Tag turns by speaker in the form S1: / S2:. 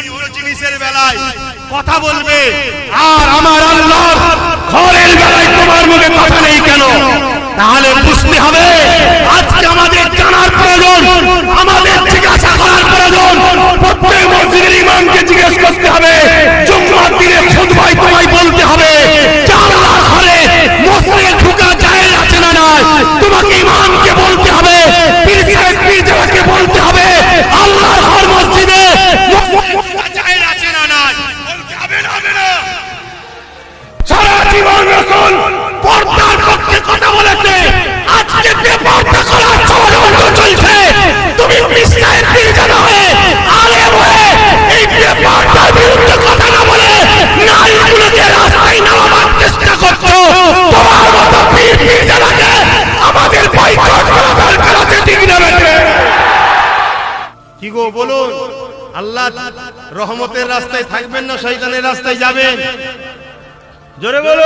S1: অন্য জিনিসের বেলায় কথা বলবে। আর আমার আল্লাহ ঘরের বেলায় তোমার মুখে কথা নেই কেন? তাহলে বুঝতে হবে আজকে আমাদের জানার প্রয়োজন, আমাদের জিজ্ঞাসা করার প্রয়োজন। প্রত্যেক মসজিদের ইমামকে জিজ্ঞেস করতে হবে, জুম্মার দিনে খুতবায় তোমায় বলতে হবে, যে আল্লাহ ঘরে মসজিদে ঢোকা জায়েজ আছে না নয় তোমাকে পর্দার পক্ষে কথা বলেছে। আজকে বেপর্দা করার ষড়যন্ত্র চলছে। তুমি মিস্টার পীরজাদা হয়ে, আলেম হয়ে, এই বেপর্দার বিরুদ্ধে কথা না বলে নারীগুলোকে রাস্তায় নামাবার চেষ্টা করছ। তোমার মতো পীর পীরজাদাকে আমাদের বয়কট করা দরকার ঠিক না কি গো, বলুন, আল্লাহ রহমতের রাস্তায় থাকবেন না, শয়তানের রাস্তায় যাবেন? জোরে বলুন।